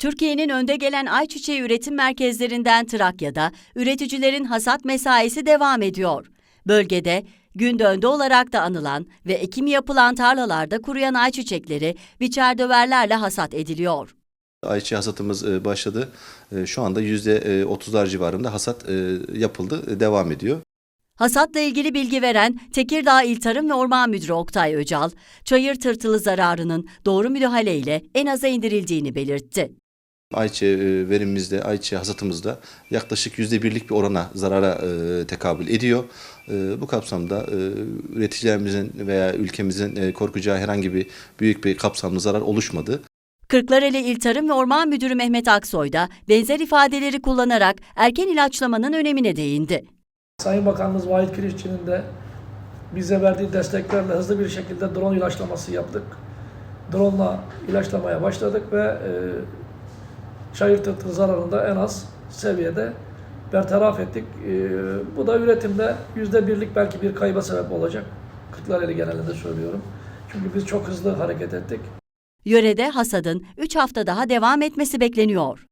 Türkiye'nin önde gelen ayçiçeği üretim merkezlerinden Trakya'da üreticilerin hasat mesaisi devam ediyor. Bölgede gün döndü olarak da anılan ve ekim yapılan tarlalarda kuruyan ayçiçekleri biçer döverlerle hasat ediliyor. Ayçiçeği hasatımız e, başladı. E, Şu anda %30'lar civarında hasat e, yapıldı, e, devam ediyor. Hasatla ilgili bilgi veren Tekirdağ İl Tarım ve Orman Müdürü Oktay Öcal, çayır tırtılı zararının doğru müdahaleyle en aza indirildiğini belirtti. Ayçiçeği e, verimimizde, ayçiçeği hasatımızda yaklaşık %1'lik bir orana zarara e, tekabül ediyor. E, Bu kapsamda e, üreticilerimizin veya ülkemizin e, korkacağı herhangi bir büyük bir kapsamlı zarar oluşmadı. Kırklareli İl Tarım ve Orman Müdürü Mehmet Aksoy da benzer ifadeleri kullanarak erken ilaçlamanın önemine değindi. Sayın Bakanımız Vahit Kirişçi'nin de bize verdiği desteklerle hızlı bir şekilde drone ilaçlaması yaptık. Drone'la ilaçlamaya başladık ve e, çayır tırtıl zararını en az seviyede bertaraf ettik. E, bu da üretimde yüzde birlik belki bir kayba sebep olacak. Kırklareli genelinde söylüyorum. Çünkü biz çok hızlı hareket ettik. Yörede hasadın 3 hafta daha devam etmesi bekleniyor.